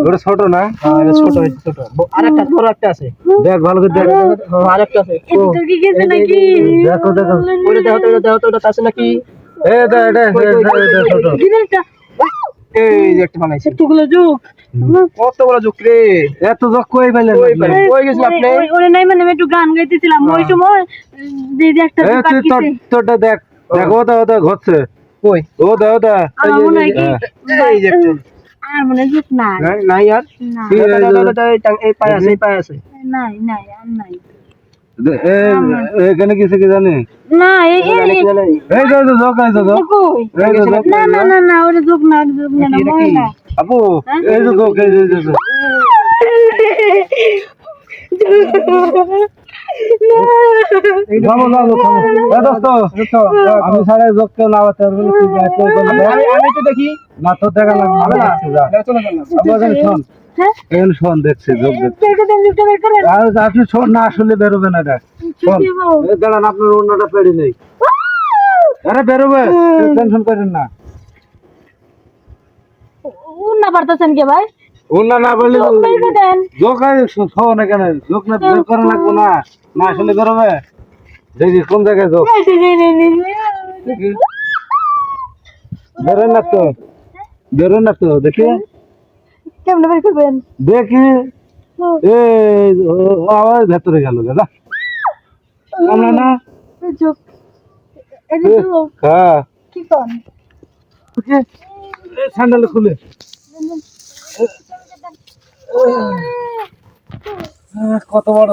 ওটা ছোট না? হ্যাঁ ছোট ছোট। আরেকটা বড় একটা আছে। দেখ ভালো করে দেখ। হ্যাঁ আরেকটা আছে। দেখো দেখো। ওটা দেখো তো ওটা দেখো তো ওটা আছে নাকি? এটা এটা ছোট। এই যে একটা বানাইছে। কত বড় জোক রে? এত জক কই পাইলে কই পাই কই গেছিল আপনি? ওরে নাই মানে আমি একটু গান গাইতেছিলাম। ওই সময় দিদি একটা এ তোরটা দেখ। দেখ ও দা ঘটছে কই? ও দা ও দা। আমার কি এই যে আর মনে জুক নাই। আর? এই পায়ে আছে পায়ে আছে। নাই নাই আর নাই। এখানে কিছু কি জানি? না এই এই জানে কি জানে? এই যে যে জক এই যে জক কই? এই যে জক না না না না ওরে জুক না জুক না না এটা কি? না আপু এই যে জক এই যে এই যে জক। থামো, থামো, থামো। এ দোস্ত, আমি ছাড়া জক কেউ না বাঁচতে পারবে আমি তো দেখি। না তোর দেখা লাগবে না, এখানে শোন দেখছি আপনি শোন না আসলে বেরোবে না এটা। শোন। কি বল? এই দাঁড়ান আপনার অন্যটা পেড়ি নেই। আরে বেরোবে টেনশন করেন না। উন্না পারতেছেন কে ভাই? অন্য না বললে বের করে দেন। জোক শোন এখানে জোক না বের করা লাগবো না না আসলে বেরোবে? দেখি কোন জায়গায় বেরোয় না তো? বেরোয় না তো? দেখি। কেমনে বের করবেন? দেখি। এই আবার ভেতরে গেল দাদা আমরা না? হ্যাঁ কি কোন? স্যান্ডেল খুলে। কত বড়